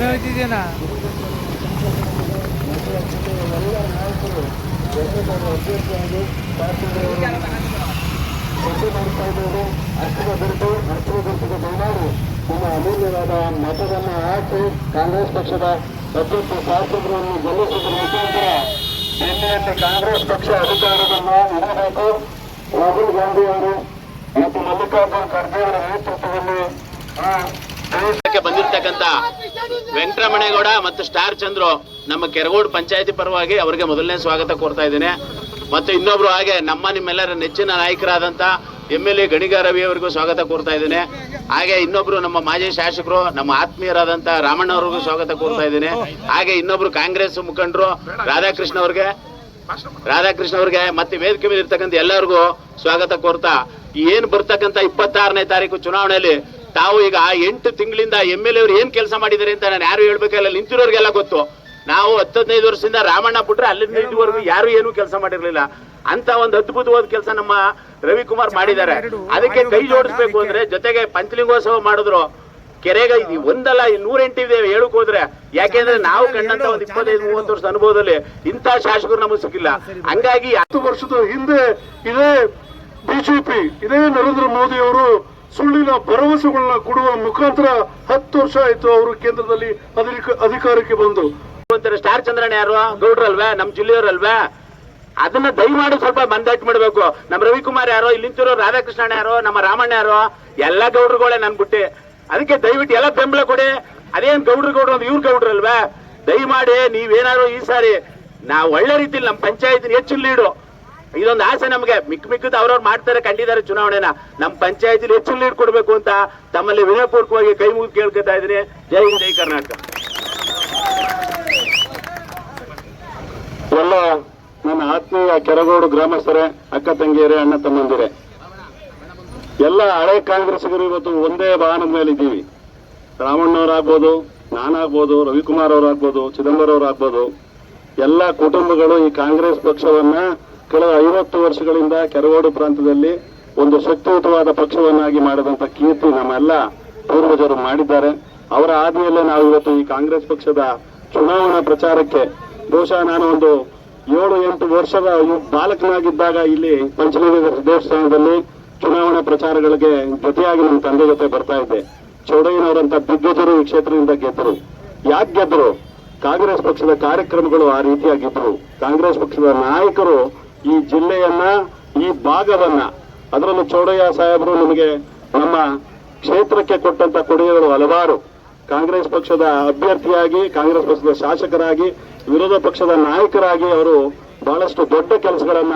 ಇದೆಯಣ್ಣ ನಿಮ್ಮ ಅಮೂಲ್ಯವಾದ ಮತವನ್ನು ಹಾಕಿ ಕಾಂಗ್ರೆಸ್ ಪಕ್ಷದ ಅಭ್ಯರ್ಥಿ ಶಾಸಕರನ್ನು ಗೆಲ್ಲಿಸಿದ ಮುಖಾಂತರ ಡೆಲ್ಲಿಯಲ್ಲಿ ಕಾಂಗ್ರೆಸ್ ಪಕ್ಷ ಅಧಿಕಾರವನ್ನು ಇರಬೇಕು ರಾಹುಲ್ ಗಾಂಧಿ ಅವರು ಮತ್ತು ಮಲ್ಲಿಕಾರ್ಜುನ್ ಖರ್ಗೆ ಅವರ ನೇತೃತ್ವದಲ್ಲಿ ಬಂದಿರತಕ್ಕಂತ ವೆಂಕಟರಮಣೇಗೌಡ ಮತ್ತು ಸ್ಟಾರ್ ಚಂದ್ರು ನಮ್ಮ ಕೆರಗೋಡ್ ಪಂಚಾಯತಿ ಪರವಾಗಿ ಅವರಿಗೆ ಮೊದಲನೇ ಸ್ವಾಗತ ಕೋರ್ತಾ ಇದ್ದೇನೆ. ಮತ್ತು ಇನ್ನೊಬ್ರು ಹಾಗೆ ನಮ್ಮ ನಿಮ್ಮೆಲ್ಲರ ನೆಚ್ಚಿನ ನಾಯಕರಾದಂತ M L A Ganiga Ravi ಅವರಿಗೂ ಸ್ವಾಗತ ಕೋರ್ತಾ ಇದ್ದೇನೆ. ಹಾಗೆ ಇನ್ನೊಬ್ರು ನಮ್ಮ ಮಾಜಿ ಶಾಸಕರು, ನಮ್ಮ ಆತ್ಮೀಯರಾದಂತ ರಾಮಣ್ಣ ಅವ್ರಿಗೂ ಸ್ವಾಗತ ಕೋರ್ತಾ ಇದ್ದೇನೆ. ಹಾಗೆ ಇನ್ನೊಬ್ರು ಕಾಂಗ್ರೆಸ್ ಮುಖಂಡರು ರಾಧಾಕೃಷ್ಣ ಅವ್ರಿಗೆ ರಾಧಾಕೃಷ್ಣ ಅವ್ರಿಗೆ ಮತ್ತೆ ವೇದಿಕೆ ಮೇಲೆ ಇರ್ತಕ್ಕಂಥ ಎಲ್ಲರಿಗೂ ಸ್ವಾಗತ ಕೋರ್ತಾ. ಏನ್ ಬರ್ತಕ್ಕಂಥ ಇಪ್ಪತ್ತಾರನೇ ತಾರೀಕು ಚುನಾವಣೆಯಲ್ಲಿ ತಾವು ಈಗ ಆ ಎಂಟು ತಿಂಗಳಿಂದ ಎಂ ಎಲ್ ಅವರು ಏನ್ ಕೆಲಸ ಮಾಡಿದ್ದಾರೆ ಅಂತ ನಾನು ಯಾರು ಹೇಳ್ಬೇಕಲ್ಲ ನಿಂತಿರೋರಿಗೆಲ್ಲ ಗೊತ್ತು. ನಾವು ಹತ್ತದೈದು ಹದಿನೈದು ವರ್ಷದಿಂದ ರಾಮಣ್ಣ ಬಿಟ್ರೆ ಅಲ್ಲಿಂದ ಇದುವರೆಗೂ ಯಾರು ಏನು ಕೆಲಸ ಮಾಡಿರ್ಲಿಲ್ಲ. ಅಂತ ಒಂದು ಅದ್ಭುತವಾದ ಕೆಲಸ ನಮ್ಮ ರವಿಕುಮಾರ್ ಮಾಡಿದ್ದಾರೆ. ಅದಕ್ಕೆ ಕೈ ಜೋಡಿಸ್ಬೇಕು ಅಂದ್ರೆ ಜೊತೆಗೆ ಪಂಚಲಿಂಗೋತ್ಸವ ಮಾಡಿದ್ರು. ಕೆರೆಗೆ ಇದು ಒಂದಲ್ಲ ನೂರೆಂಟು ಇದೆ ಹೇಳಕ್ ಹೋದ್ರೆ. ಯಾಕೆಂದ್ರೆ ನಾವು ಕಂಡಂತ ಒಂದ್ ಇಪ್ಪತ್ತೈದು ಮೂವತ್ತು ವರ್ಷದ ಅನುಭವದಲ್ಲಿ ಇಂತ ಶಾಸಕರು ನಮಗೆ ಸಿಕ್ಕಿಲ್ಲ. ಹಂಗಾಗಿ ಹತ್ತು ವರ್ಷದ ಹಿಂದೆ ಇದೇ ಬಿಜೆಪಿ ಇದೇ ನರೇಂದ್ರ ಮೋದಿ ಅವರು ಸುಳ್ಳಿನ ಭರವಸೆಗಳನ್ನ ಕೊಡುವ ಮುಖಾಂತರ ಹತ್ತು ವರ್ಷ ಆಯ್ತು ಅವರು ಕೇಂದ್ರದಲ್ಲಿ ಅಧಿಕ- ಅಧಿಕಾರಕ್ಕೆ ಬಂದು. ಸ್ಟಾರ್ ಚಂದ್ರಣ್ಣ ಯಾರು? ಗೌಡ್ರಲ್ವೇ? ನಮ್ ಜಿಲ್ಲೆಯವರಲ್ವೇ? ಅದನ್ನ ದಯಮಾಡಿ ಸ್ವಲ್ಪ ಮಂದಾಟ್ ಮಾಡ್ಬೇಕು. ನಮ್ಮ ರವಿಕುಮಾರ್ ಯಾರೋ, ಇಲ್ಲಿ ನಿಂತಿರೋ ರಾಧಾಕೃಷ್ಣ ಯಾರೋ, ನಮ್ಮ ರಾಮಣ್ಣ ಯಾರೋ, ಎಲ್ಲಾ ಗೌಡ್ರುಗಳೇ ನನ್ ಬಿಟ್ಟೆ. ಅದಕ್ಕೆ ದಯವಿಟ್ಟು ಎಲ್ಲ ಬೆಂಬಲ ಕೊಡಿ. ಅದೇನ್ ಗೌಡ್ರು ಗೌಡ್ರು ಅಂದ್ರೆ ಇವ್ರು ಗೌಡ್ರಲ್ವೇ? ದಯಮಾಡಿ ನೀವೇನಾದ್ರು ಈ ಸಾರಿ, ನಾವು ಒಳ್ಳೆ ರೀತಿಲಿ ನಮ್ಮ ಪಂಚಾಯತ್ ಹೆಚ್ಚು ಲೀಡು. ಇದೊಂದು ಆಸೆ ನಮಗೆ. ಮಿಕ್ಕ ಮಿಕ್ಕದ ಅವ್ರವ್ರು ಮಾಡ್ತಾರೆ, ಕಂಡಿದ್ದಾರೆ ಚುನಾವಣೆನ. ನಮ್ಮ ಪಂಚಾಯತಿಲಿ ಹೆಚ್ಚು ಲೀಡ್ ಕೊಡಬೇಕು ಅಂತ ತಮ್ಮಲ್ಲಿ ವಿನಯಪೂರ್ವಕವಾಗಿ ಕೈ ಮುಗಿದು ಕೇಳ್ಕೊತಾ ಇದ್ದೀನಿ. ಜೈ ಹಿಂದ್, ಜೈ ಕರ್ನಾಟಕ. ಎಲ್ಲ ನನ್ನ ಆತ್ಮೀಯ ಕೆರಗೋಡು ಗ್ರಾಮಸ್ಥರೇ, ಅಕ್ಕ ತಂಗಿಯರೇ, ಅಣ್ಣ ತಮ್ಮಂದಿರೇ. ಎಲ್ಲ ಹಳೆ ಕಾಂಗ್ರೆಸ್ಗರು ಇವತ್ತು ಒಂದೇ ವಾಹನದ ಮೇಲೆ ಇದ್ದೀವಿ ರಾಮಣ್ಣವರಾಗ್ಬೋದು, ನಾನಾಗ್ಬೋದು, ರವಿಕುಮಾರ್ ಅವರಾಗ್ಬೋದು ಚಿದಂಬರವ್ರು ಅವರಾಗ್ಬೋದು ಎಲ್ಲ ಕುಟುಂಬಗಳು ಈ ಕಾಂಗ್ರೆಸ್ ಪಕ್ಷವನ್ನ ವರ್ಷಗಳಿಂದ ಕೆರಗೋಡು ಪ್ರಾಂತದಲ್ಲಿ ಒಂದು ಶಕ್ತಿಯುತವಾದ ಪಕ್ಷವನ್ನಾಗಿ ಮಾಡಿದಂತ ಕೀರ್ತಿ ನಮ್ಮೆಲ್ಲ ಪೂರ್ವಜರು ಮಾಡಿದ್ದಾರೆ. ಅವರ ಆದ್ಮೇಲೆ ನಾವು ಇವತ್ತು ಈ ಕಾಂಗ್ರೆಸ್ ಪಕ್ಷದ ಚುನಾವಣಾ ಪ್ರಚಾರಕ್ಕೆ ಬಹುಶಃ ನಾನು ಒಂದು ಏಳು, ಎಂಟು ವರ್ಷದ ಬಾಲಕನಾಗಿದ್ದಾಗ ಇಲ್ಲಿ ಪಂಚಲಿಂಗ ದೇವಸ್ಥಾನದಲ್ಲಿ ಚುನಾವಣಾ ಪ್ರಚಾರಗಳಿಗೆ ಜೊತೆಯಾಗಿ ನಮ್ಮ ತಂದೆ ಜೊತೆ ಬರ್ತಾ ಇದ್ದೆ. ಚೌಡಯ್ಯನವರಂತ ದಿಗ್ಗಜರು ಈ ಕ್ಷೇತ್ರದಿಂದ ಗೆದ್ದರು. ಯಾಕೆ ಗೆದ್ದರು? ಕಾಂಗ್ರೆಸ್ ಪಕ್ಷದ ಕಾರ್ಯಕ್ರಮಗಳು ಆ ರೀತಿಯಾಗಿದ್ದರು ಕಾಂಗ್ರೆಸ್ ಪಕ್ಷದ ನಾಯಕರು ಈ ಜಿಲ್ಲೆಯನ್ನ, ಈ ಭಾಗವನ್ನ, ಅದರಲ್ಲೂ ಚೌಡಯ್ಯ ಸಾಹೇಬರು ನಮಗೆ ನಮ್ಮ ಕ್ಷೇತ್ರಕ್ಕೆ ಕೊಟ್ಟಂತ ಕೊಡುಗೆಗಳು ಹಲವಾರು. ಕಾಂಗ್ರೆಸ್ ಪಕ್ಷದ ಅಭ್ಯರ್ಥಿಯಾಗಿ, ಕಾಂಗ್ರೆಸ್ ಪಕ್ಷದ ಶಾಸಕರಾಗಿ, ವಿರೋಧ ಪಕ್ಷದ ನಾಯಕರಾಗಿ ಅವರು ಬಹಳಷ್ಟು ದೊಡ್ಡ ಕೆಲಸಗಳನ್ನ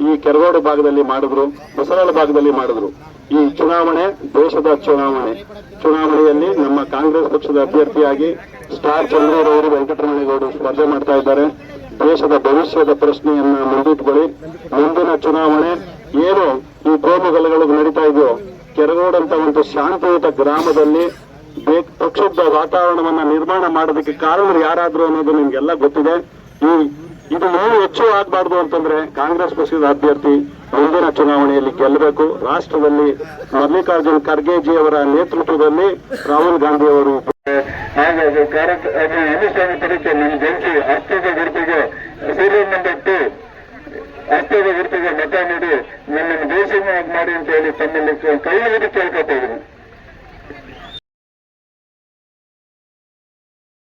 ಈ ಕೆರಗೋಡು ಭಾಗದಲ್ಲಿ ಮಾಡಿದ್ರು ಬಸರಾಳ ಭಾಗದಲ್ಲಿ ಮಾಡಿದ್ರು. ಈ ಚುನಾವಣೆ ದೇಶದ ಚುನಾವಣೆ. ಚುನಾವಣೆಯಲ್ಲಿ ನಮ್ಮ ಕಾಂಗ್ರೆಸ್ ಪಕ್ಷದ ಅಭ್ಯರ್ಥಿಯಾಗಿ ಸ್ಟಾರ್ ಚಂದ್ರರವರು ವೆಂಕಟರಮಣೇಗೌಡರು ಸ್ಪರ್ಧೆ ಮಾಡ್ತಾ ಇದ್ದಾರೆ. ದೇಶದ ಭವಿಷ್ಯದ ಪ್ರಶ್ನೆಯನ್ನ ಮುಂದಿಟ್ಕೊಳ್ಳಿ. ಮುಂದಿನ ಚುನಾವಣೆ ಏನು ಈ ಕೋಮುಗಲಗಳು ನಡೀತಾ ಇದೆಯೋ? ಕೆರಗೋಡಂತ ಒಂದು ಶಾಂತಿಯುತ ಗ್ರಾಮದಲ್ಲಿ ಪ್ರಕ್ಷುಬ್ಧ ವಾತಾವರಣವನ್ನ ನಿರ್ಮಾಣ ಮಾಡೋದಕ್ಕೆ ಕಾರಣರು ಯಾರಾದ್ರು ಅನ್ನೋದು ನಿಮ್ಗೆಲ್ಲ ಗೊತ್ತಿದೆ. ಈ, ಇದು ಏನು ಹೆಚ್ಚು ಆಗ್ಬಾರ್ದು ಅಂತಂದ್ರೆ ಕಾಂಗ್ರೆಸ್ ಪಕ್ಷದ ಅಭ್ಯರ್ಥಿ ಮುಂದಿನ ಚುನಾವಣೆಯಲ್ಲಿ ಗೆಲ್ಲಬೇಕು. ರಾಷ್ಟ್ರದಲ್ಲಿ ಮಲ್ಲಿಕಾರ್ಜುನ್ ಖರ್ಗೆಜಿ ಅವರ ನೇತೃತ್ವದಲ್ಲಿ ರಾಹುಲ್ ಗಾಂಧಿ ಅವರು ಹಾಗಾಗಿ ಕಾರ್ಯಕ್ರಮ ಅನುಷ್ಠಾನ ಪರೀಕ್ಷೆ ನಿಮ್ಮ ಜಂಟಿ ಅರ್ಥದ ಗುರುತಿಗೆ ಸೀರಿಯಲ್ ನಂಬರ್ ಟು ಅರ್ಥದ ಗುರುತಿಗೆ ಮತ ನೀಡಿ ನನ್ನನ್ನು ದೇಶ ಮಾಡಿ ಅಂತ ಹೇಳಿ ತಮ್ಮಲ್ಲಿ ಕೈ ಹಿಡಿದು ಕೇಳ್ಕೊತಾ ಇದ್ದೀನಿ.